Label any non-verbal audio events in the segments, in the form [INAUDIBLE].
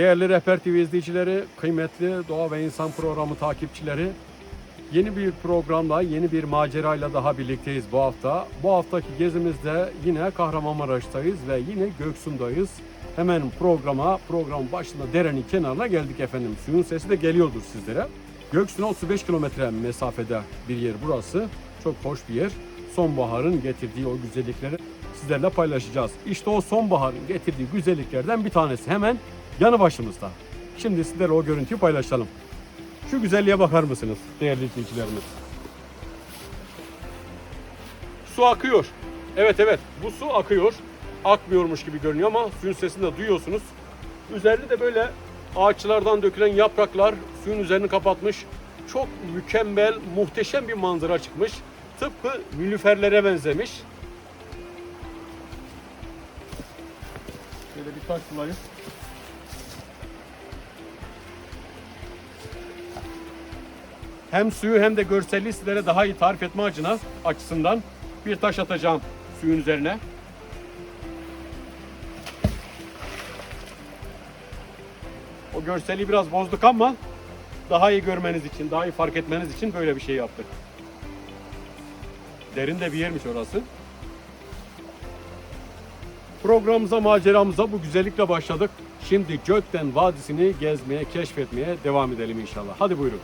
Değerli Rehber TV izleyicileri, kıymetli Doğa ve İnsan programı takipçileri, yeni bir programla, yeni bir macerayla daha birlikteyiz bu hafta. Bu haftaki gezimizde yine Kahramanmaraş'tayız ve yine Göksu'ndayız. Hemen programa, program başında derenin kenarına geldik efendim. Suyun sesi de geliyordur sizlere. Göksu'na 35 kilometre mesafede bir yer burası. Çok hoş bir yer. Sonbaharın getirdiği o güzellikleri sizlerle paylaşacağız. İşte o sonbaharın getirdiği güzelliklerden bir tanesi hemen yanı başımızda. Şimdi sizlerle o görüntüyü paylaşalım. Şu güzelliğe bakar mısınız değerli izleyicilerimiz? Su akıyor. Evet evet bu su akıyor. Akmıyormuş gibi görünüyor ama suyun sesini de duyuyorsunuz. Üzerinde de böyle ağaçlardan dökülen yapraklar suyun üzerini kapatmış. Çok mükemmel, muhteşem bir manzara çıkmış. Tıpkı nilüferlere benzemiş. Şöyle bir taş bulayım. Hem suyu hem de görselliği sizlere daha iyi tarif etme açına, açısından bir taş atacağım suyun üzerine. O görselliği biraz bozduk ama daha iyi görmeniz için, daha iyi fark etmeniz için böyle bir şey yaptık. Derin de bir yermiş orası. Programımıza, maceramıza bu güzellikle başladık. Şimdi Gökten Vadisi'ni gezmeye, keşfetmeye devam edelim inşallah. Hadi buyurun.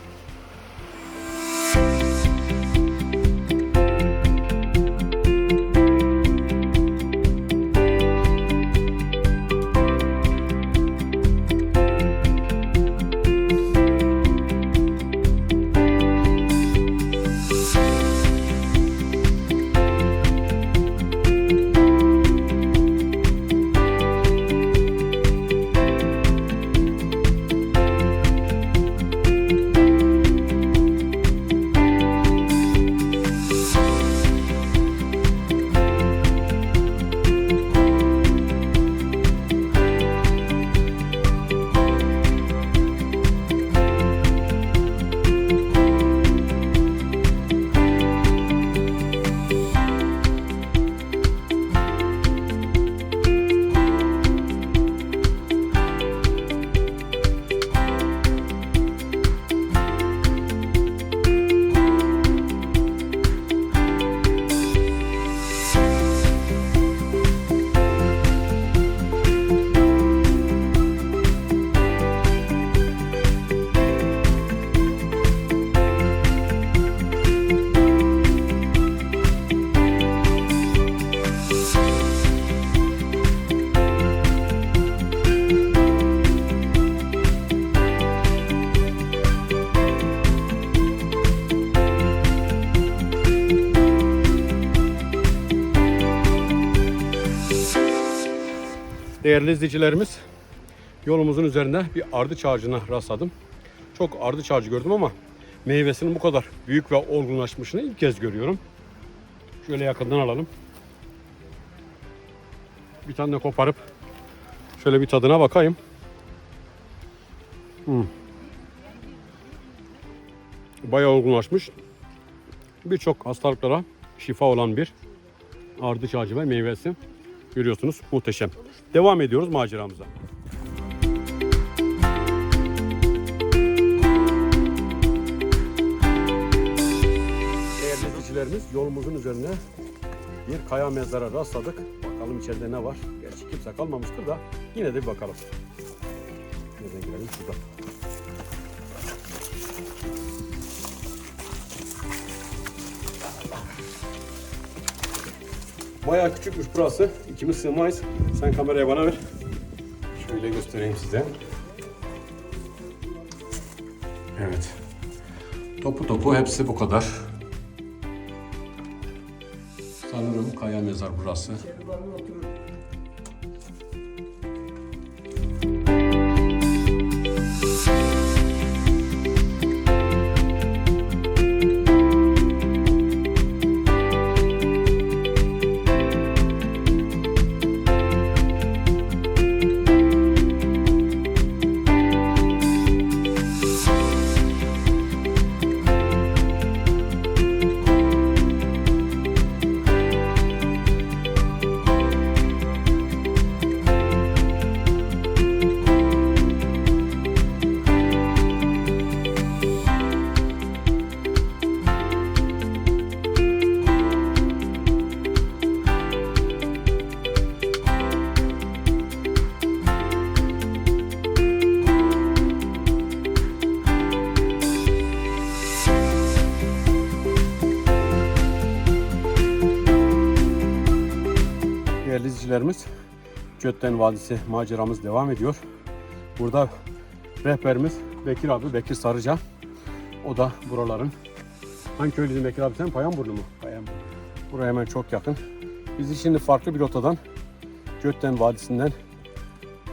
Değerli izleyicilerimiz, yolumuzun üzerinde bir ardıç ağacına rastladım. Çok ardıç ağacı gördüm ama meyvesinin bu kadar büyük ve olgunlaşmışını ilk kez görüyorum. Şöyle yakından alalım. Bir tane de koparıp şöyle bir tadına bakayım. Hmm. Bayağı olgunlaşmış. Birçok hastalıklara şifa olan bir ardıç ağacı ve meyvesi. Görüyorsunuz muhteşem. Devam ediyoruz maceramıza. Değerli izleyicilerimiz yolumuzun üzerine bir kaya mezara rastladık. Bakalım içeride ne var. Gerçi kimse kalmamıştır da yine de bir bakalım. Nereden girelim? Şuradan. Bayağı küçükmüş burası. İkimiz sığmayız. Sen kamerayı bana ver. Şöyle göstereyim size. Evet. Topu topu hepsi bu kadar. Sanırım kaya mezar burası. İzleyicilerimiz Götten Vadisi maceramız devam ediyor. Burada rehberimiz Bekir abi, Bekir Sarıca. O da buraların. Hangi köylüydün Bekir abi sen? Payanburnu mu? Payanburnu. Buraya hemen çok yakın. Biz şimdi farklı bir rotadan Götten Vadisi'nden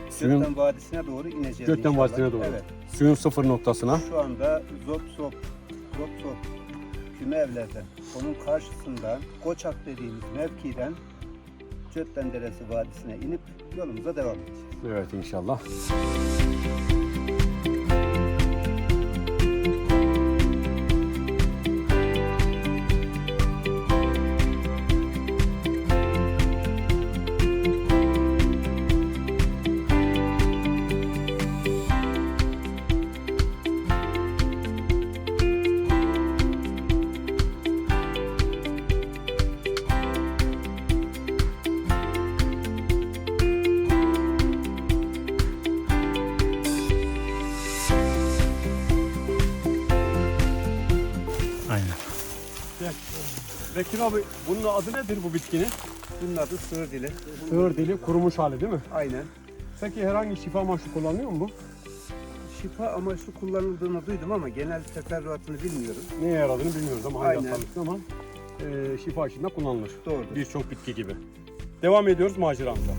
suyun, Gökten Vadisi'ne doğru ineceğiz Gökten inşallah. Vadisi'ne doğru. Evet. suyun sıfır noktasına Şu anda Zop Zop, Zop Zop küme evlerden, onun karşısından Koçak dediğimiz mevkiden Gökten Deresi Vadisi'ne inip yolumuza devam edeceğiz. Evet inşallah. Aynen. Gel. Bekir abi bunun adı nedir bu bitkinin? Bunun adı sığır dili. Sığır dili kurumuş hali değil mi? Aynen. Peki herhangi şifa amaçlı kullanılıyor mu bu? Şifa amaçlı kullanıldığını duydum ama genel teferruatını bilmiyorum. Neye yaradığını bilmiyoruz ama hangi Aynen. hastalıkta ama e, şifa açısından kullanılır. Doğrudur. Birçok bitki gibi. Devam ediyoruz maceramıza.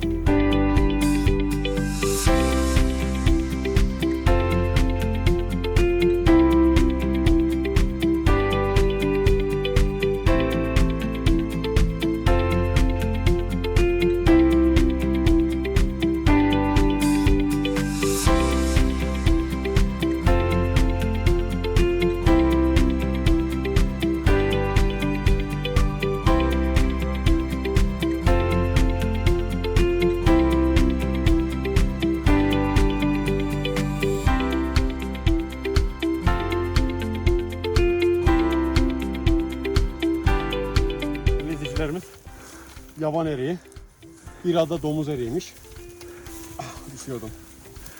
Yaban eriği. Biraz da domuz eriğiymiş. Ah, düşüyordum.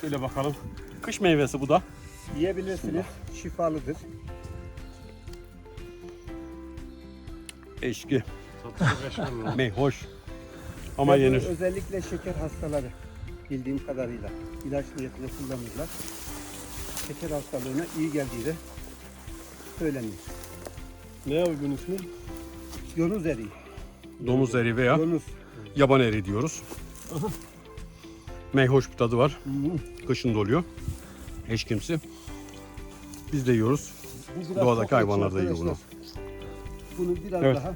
Şöyle bakalım. Kış meyvesi bu da. Yiyebilirsiniz. Şifalıdır. Eşki. [LAUGHS] Meyhoş. Ama Ve yenir. Özellikle şeker hastaları bildiğim kadarıyla ilaç niyetinde kullanırlar. Şeker hastalığına iyi geldiği de söyleniyor. Ne abi bunun ismi? Yunus eriği. Domuz eriği veya Yunus. yaban eriği diyoruz. Meyhoş bir tadı var. Kışın doluyor. Eşkimsi. Biz de yiyoruz. Doğadaki hayvanlar da yiyor bunu. Bunu biraz Evet. daha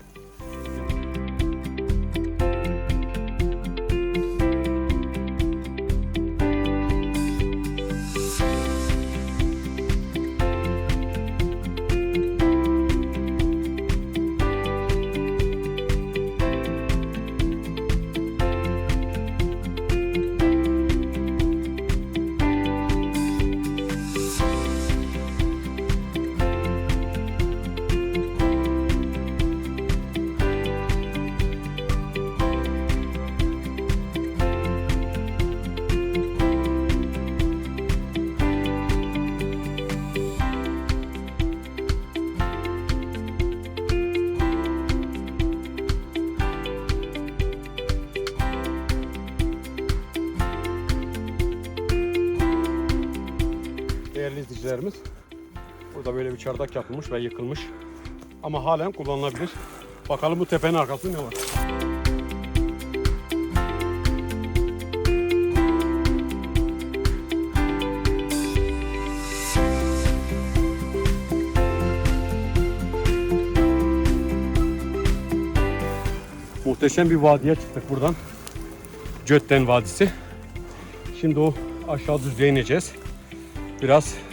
Değerli izleyicilerimiz. Burada böyle bir çardak yapılmış ve yıkılmış. Ama halen kullanılabilir. Bakalım bu tepenin arkasında ne var? Muhteşem bir vadiye çıktık buradan. Götten Vadisi. Şimdi o aşağı düzlüğe ineceğiz. Biraz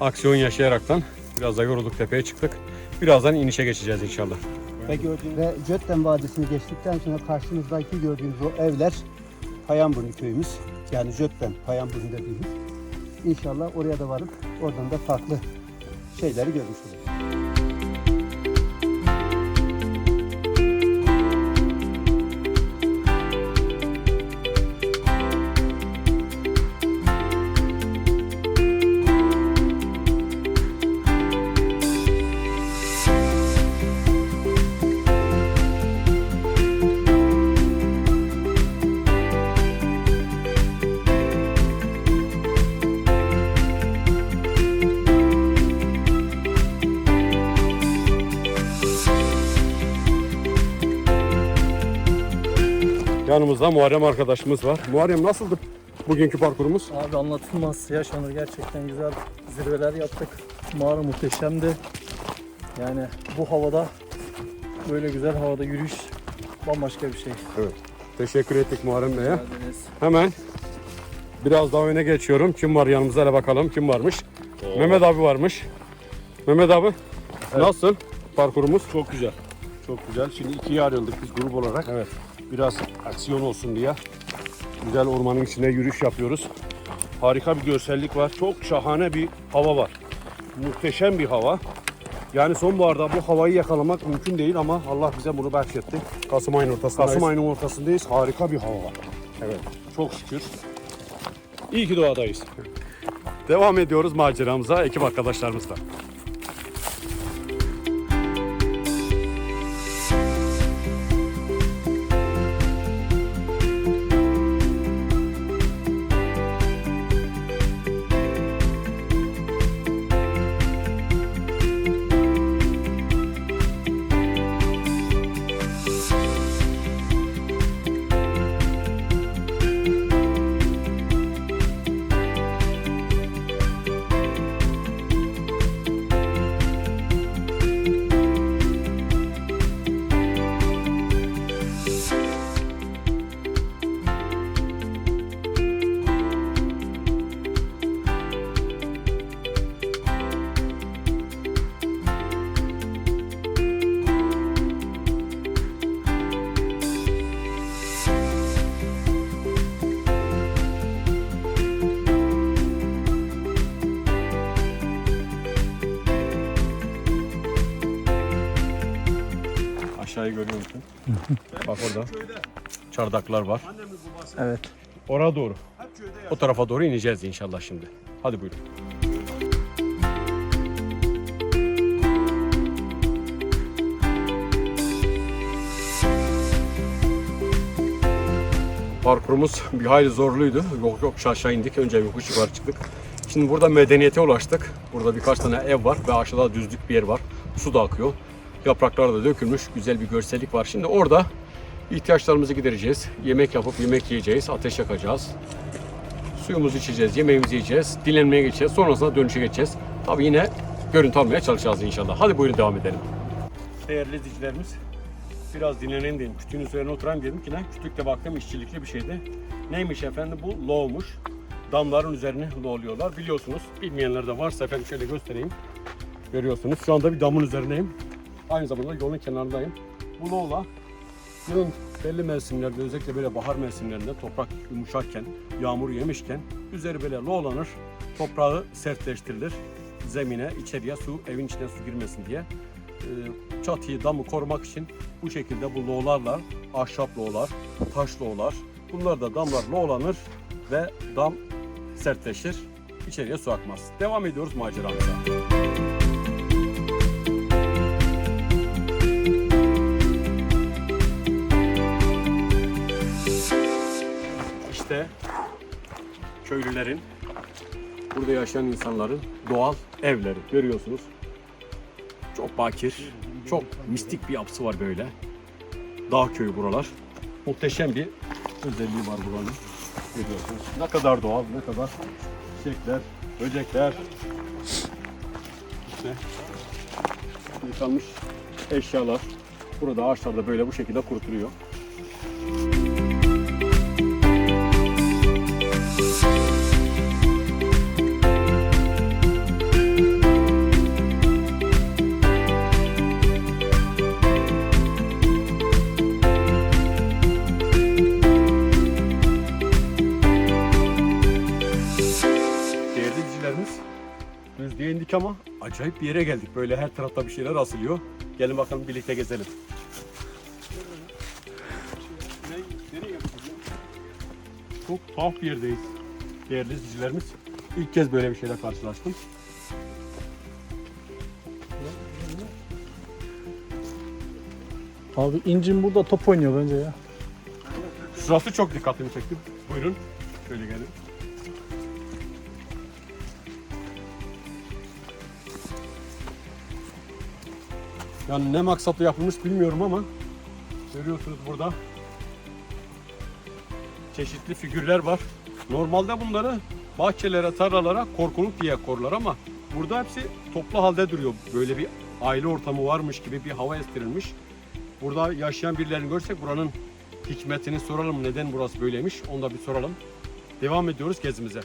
aksiyon yaşayaraktan biraz da yorulduk tepeye çıktık. Birazdan inişe geçeceğiz inşallah. ve gördüğünüz ve Götten Vadisi'ni geçtikten sonra karşınızdaki gördüğünüz o evler Payanburnu köyümüz. Yani Götten Payanburnu dediğimiz. İnşallah oraya da varıp oradan da farklı şeyleri görmüş oluruz. Yanımızda Muharrem arkadaşımız var. Muharrem nasıldı bugünkü parkurumuz? Abi anlatılmaz yaşanır gerçekten güzel zirveler yaptık. Mağara muhteşemdi. Yani bu havada böyle güzel havada yürüyüş bambaşka bir şey. Teşekkür ettik Muharrem Bey'e. Geldiniz. Hemen biraz daha öne geçiyorum. Kim var yanımızda hele bakalım kim varmış. Mehmet abi varmış. Mehmet abi nasıl parkurumuz? Çok güzel. Çok güzel. Şimdi ikiye ayrıldık biz grup olarak. Evet. Biraz aksiyon olsun diye. Güzel ormanın içinde yürüyüş yapıyoruz. Harika bir görsellik var. Çok şahane bir hava var. Muhteşem bir hava. Yani sonbaharda bu havayı yakalamak mümkün değil ama Allah bize bunu bahşetti. Kasım ayının ortasındayız. Kasım ayının ortasındayız. Harika bir hava var. Evet. Çok şükür. İyi ki doğadayız. Devam ediyoruz maceramıza ekip arkadaşlarımızla. Bak orada çardaklar var. Evet. Oraya doğru. O tarafa doğru ineceğiz inşallah şimdi. Hadi buyurun. Parkurumuz bir hayli zorluydu. Yok yok aşağı indik. Önce yokuş yukarı çıktık. Şimdi burada medeniyete ulaştık. Burada birkaç tane ev var ve aşağıda düzlük bir yer var. Su da akıyor. Yapraklar da dökülmüş. Güzel bir görsellik var. Şimdi orada ihtiyaçlarımızı gidereceğiz. Yemek yapıp yemek yiyeceğiz. Ateş yakacağız. Suyumuzu içeceğiz, yemeğimizi yiyeceğiz, dinlenmeye geçeceğiz. Sonrasında dönüşe geçeceğiz. Tabii yine görüntü almaya çalışacağız inşallah. Hadi buyurun devam edelim. Değerli izleyicilerimiz, biraz dinleneyim dedim. Kütüğün üzerine oturayım dedim ki ne? Kütükte baktım işçilikli bir şeydi. Neymiş efendim? Bu loğmuş. Damların üzerine loğluyorlar. Biliyorsunuz. Bilmeyenler de varsa efendim şöyle göstereyim. Görüyorsunuz. Şu anda bir damın üzerindeyim. Aynı zamanda yolun kenarındayım. Bu loğla Yılın belli mevsimlerde özellikle böyle bahar mevsimlerinde toprak yumuşakken, yağmur yemişken üzeri böyle loğlanır, toprağı sertleştirilir. Zemine, içeriye su, evin içine su girmesin diye. Ee, Çatıyı, damı korumak için bu şekilde bu loğlarla, ahşap loğlar, taş loğlar, bunlar da damlar loğlanır ve dam sertleşir, içeriye su akmaz. Devam ediyoruz maceramıza. Köylülerin, burada yaşayan insanların doğal evleri görüyorsunuz. Çok bakir, çok mistik bir yapısı var böyle. Dağ köyü buralar. Muhteşem bir özelliği var buranın. Görüyorsunuz. Ne kadar doğal, ne kadar çiçekler, böcekler. İşte yıkanmış eşyalar. Burada ağaçlarda böyle bu şekilde kurutuluyor. Düzlüğe indik ama acayip bir yere geldik. Böyle her tarafta bir şeyler asılıyor. Gelin bakalım birlikte gezelim. Çok tuhaf bir yerdeyiz. Değerli izleyicilerimiz, ilk kez böyle bir şeyle karşılaştım. Abi incin burada top oynuyor bence ya. Şurası çok dikkatimi çekti. Buyurun, şöyle gelin. Yani ne maksatla yapılmış bilmiyorum ama görüyorsunuz burada çeşitli figürler var. Normalde bunları bahçelere, tarlalara korkuluk diye korlar ama burada hepsi toplu halde duruyor. Böyle bir aile ortamı varmış gibi bir hava estirilmiş. Burada yaşayan birilerini görsek buranın hikmetini soralım. Neden burası böyleymiş? Onu da bir soralım. Devam ediyoruz gezimize.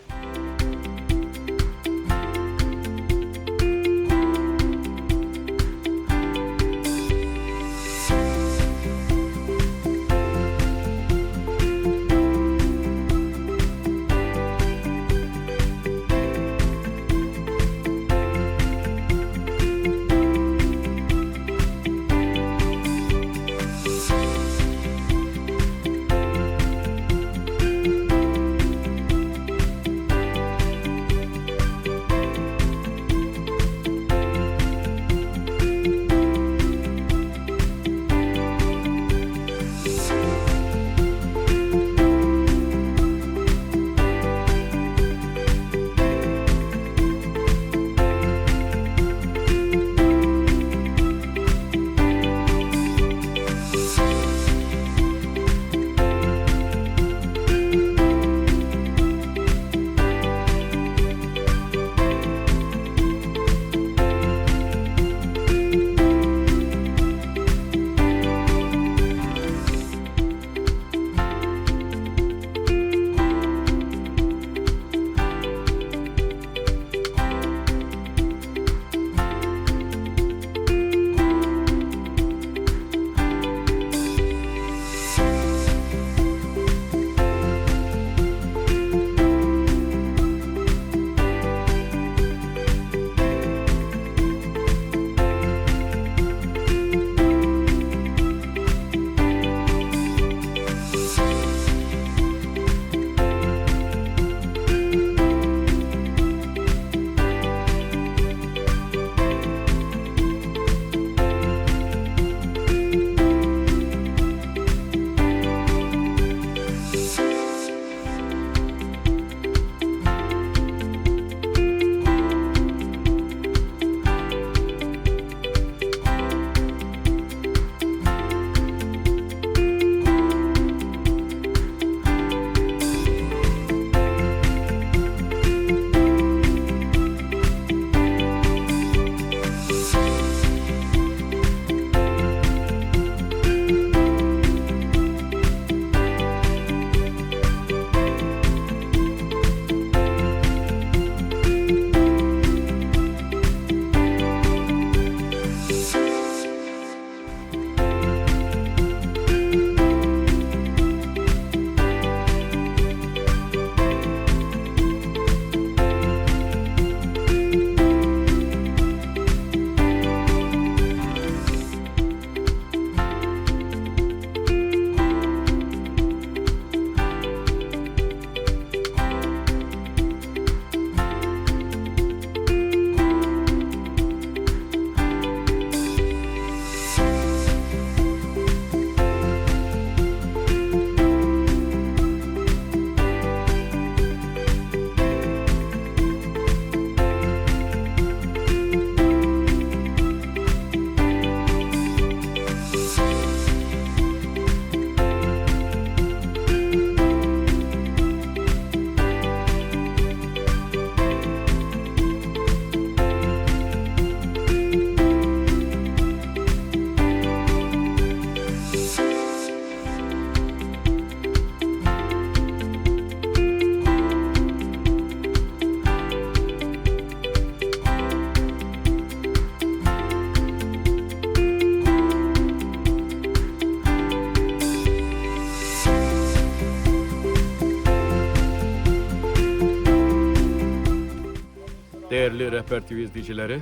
Değerli Rehber TV izleyicileri,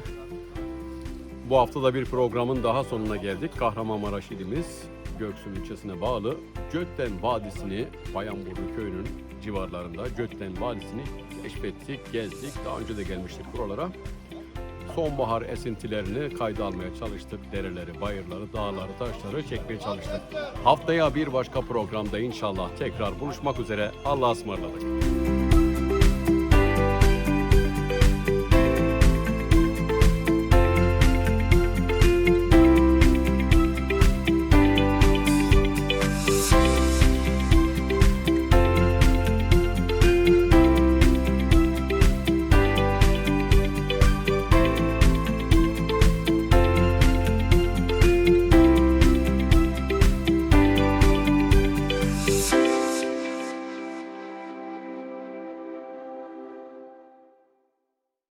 bu hafta da bir programın daha sonuna geldik. Kahramanmaraş ilimiz Göksun ilçesine bağlı Gökten Vadisi'ni Bayanburnu köyünün civarlarında Gökten Vadisi'ni keşfettik, gezdik. Daha önce de gelmiştik buralara. Sonbahar esintilerini kayda almaya çalıştık. Dereleri, bayırları, dağları, taşları çekmeye çalıştık. Haftaya bir başka programda inşallah tekrar buluşmak üzere. Allah'a ısmarladık.